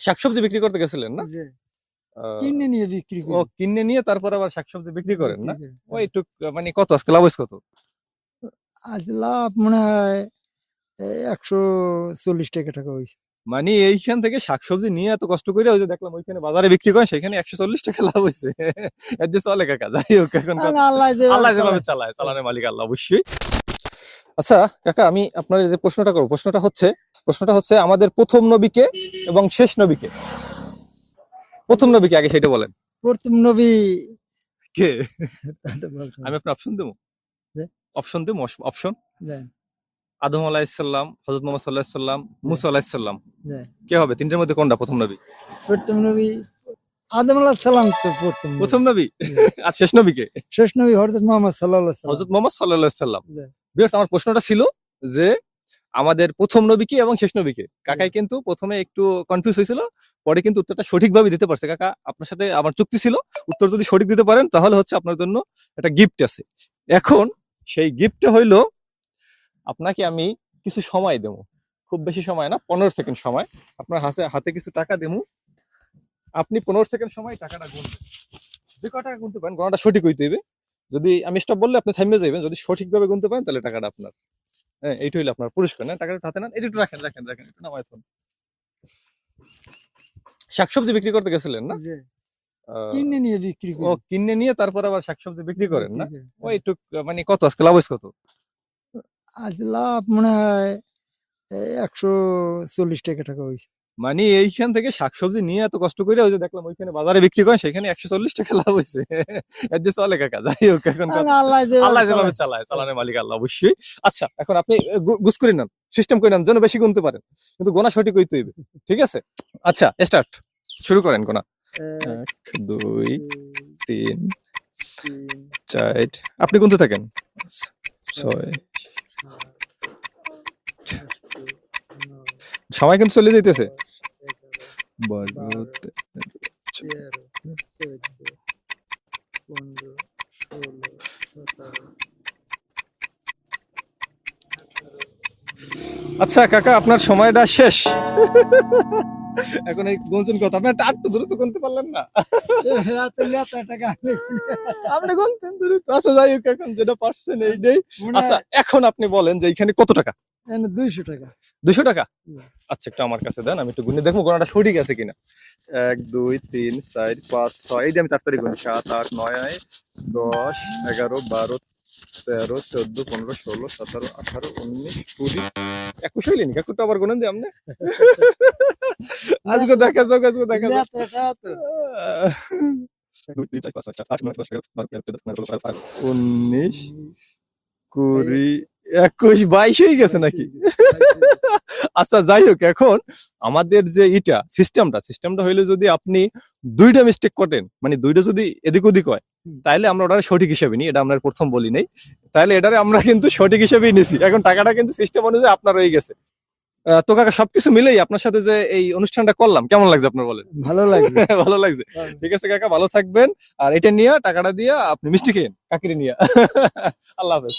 শাকসবজি বিক্রি করতে গেছিলেন না? কিনে নিয়ে বিক্রি ও কিনে নিয়ে তারপর আবার শাকসবজি বিক্রি করেন না? ওই টুক মানে কত আজকে? লাভ কত? আজ লাভ মনে হয় একশো চল্লিশ টাকা টাকা হয়েছে। মানে এইখান থেকে শাকসবজি নিয়ে এত কষ্ট করে ওই যে দেখলাম ওইখানে বাজারে বিক্রি করেন সেখানে একশো চল্লিশ টাকা লাভ হয়েছে। এর যে চলে কাকা যাই হোক এখন আল্লাহ- আল্লাহ যেভাবে চালায় চালানের মালিক আল্লাহ অবশ্যই। আচ্ছা কাকা আমি আপনার যে প্রশ্নটা করব প্রশ্নটা হচ্ছে প্রশ্নটা হচ্ছে আমাদের প্রথম নবীকে এবং শেষ নবীকে? প্রথম নবীকে আগে সেটা বলেন। প্রথম নবী কে। আমি আপনার অপশন দেবো? অপশন দেবো? অপশন আদম আলাহিসাল্লাম হজরত মোহাম্মদ সাল্লাহ সাল্লাম মুসা আলাহিসাল্লাম কে হবে? তিনটের মধ্যে কোনটা প্রথম নবী? প্রথম নবী আদম আল্লাহ সালাম তো প্রথম নবী। প্রথম নবী? আর শেষ নবী কে? শেষ নবী হরজত মোহাম্মদ সাল্লাহ হজরত মোহাম্মদ সাল্লাহ সাল্লাম। বিয়ার্স আমার প্রশ্নটা ছিল যে আমাদের প্রথম নবীকে এবং শেষ নবীকে কাকাই কিন্তু প্রথমে একটু কনফিউজ হয়েছিল পরে কিন্তু উত্তরটা সঠিকভাবে দিতে পারছে। কাকা আপনার সাথে আমার চুক্তি ছিল উত্তর যদি সঠিক দিতে পারেন তাহলে হচ্ছে আপনার জন্য একটা গিফট আছে। এখন সেই গিফটটা হইল আপনাকে আমি কিছু সময় দেবো। খুব বেশি সময় না পনেরো সেকেন্ড সময়। আপনার হাতে হাতে কিছু টাকা দেবো। আপনি পনেরো সেকেন্ড সময় টাকাটা গুনবেন। যে কয় টাকা গুনতে পারেন গণটা সঠিক হইতে হইবে। যদি আমি স্টপ বললে আপনি থামিয়ে যাবেন যদি সঠিকভাবে গুনতে পারেন তাহলে টাকাটা আপনার। হ্যাঁ এইটা হইল আপনার পুরস্কার না টাকাটা হাতে নেন। এটা একটু রাখেন রাখেন রাখেন। একটু নামায় ফোন শাকসবজি বিক্রি করতে গেছিলেন না? কিনে নিয়ে বিক্রি ও কিনে নিয়ে তারপর আবার শাকসবজি বিক্রি করেন না? ওই একটু মানে কত আজকে? লাভ কত? আজ লাভ মনে হয় একশো চল্লিশ টাকা টাকা হয়েছে। মানে এইখান থেকে শাকসবজি নিয়ে এত কষ্ট করে ওই যে দেখলাম ওইখানে বাজারে বিক্রি করেন সেখানে একশো চল্লিশ টাকা লাভ হয়েছে এর যে চলে কাকা যাই হোক এখন আল্লাহ- যেভাবে চালায় চালানের মালিক আল্লাহ অবশ্যই আচ্ছা এখন আপনি গু- গুছ করে নেন সিস্টেম করে নেন যেন বেশি গুনতে পারেন কিন্তু গোনা সঠিক হইতে হইবে ঠিক আছে আচ্ছা স্টার্ট শুরু করেন গোনা এক দুই তিন চার আপনি গুনতে থাকেন ছয় সময় কিন্তু চলে যাইতেছে বারো তেরো চোদ্দ পনেরো ষোলো সতেরো আচ্ছা কাকা আপনার সময়টা শেষ। এখন এই গুনছেন কথা। আপনি একটা আটটু দ্রুত গুনতে পারলেন না? আপনি গুনতেন দ্রুত। আচ্ছা যাই হোক এখন যেটা পারছেন এইটাই আচ্ছা এখন আপনি বলেন যে এখানে কত টাকা? এনে দুইশো টাকা। দুশো টাকা? আচ্ছা একটু আমার কাছে দেন আমি একটু গুনে দেখব গোনাটা সঠিক আছে কিনা। এক দুই তিন চার পাঁচ ছয় এই যে আমি তাড়াতাড়ি গুনি সাত আট নয় দশ এগারো বারো তেরো চোদ্দ পনেরো ষোলো সতেরো আঠারো উনিশ কুড়ি। একুশ হইলেনি কাকুটা আবার গুনেন দিয়ে আপনি। আজকে দেখা যাক আজকে দেখা যাক। উনিশ কুড়ি একুশ বাইশ হয়ে গেছে নাকি? আচ্ছা যাই হোক এখন আমাদের যে ইটা সিস্টেমটা সিস্টেমটা হইলে যদি আপনি দুইটা মিস্টেক করেন মানে দুইটা যদি এদিক ওদিক হয়। তাহলে আমরা ওটা সঠিক হিসেবে নিই এটা আমরা প্রথম বলি নাই। তাহলে এটারে আমরা কিন্তু সঠিক হিসেবেই নিছি। এখন টাকাটা কিন্তু সিস্টেম অনুযায়ী আপনার হয়ে গেছে। তো কাকা সবকিছু মিলেই আপনার সাথে যে এই অনুষ্ঠানটা করলাম কেমন লাগছে আপনার বলেন? ভালো লাগবে ভালো লাগছে। ঠিক আছে কাকা ভালো থাকবেন। আর এটা নিয়ে টাকাটা দিয়ে আপনি মিষ্টি খেয়েন কাকিরে নিয়ে। আল্লাহ হাফেজ।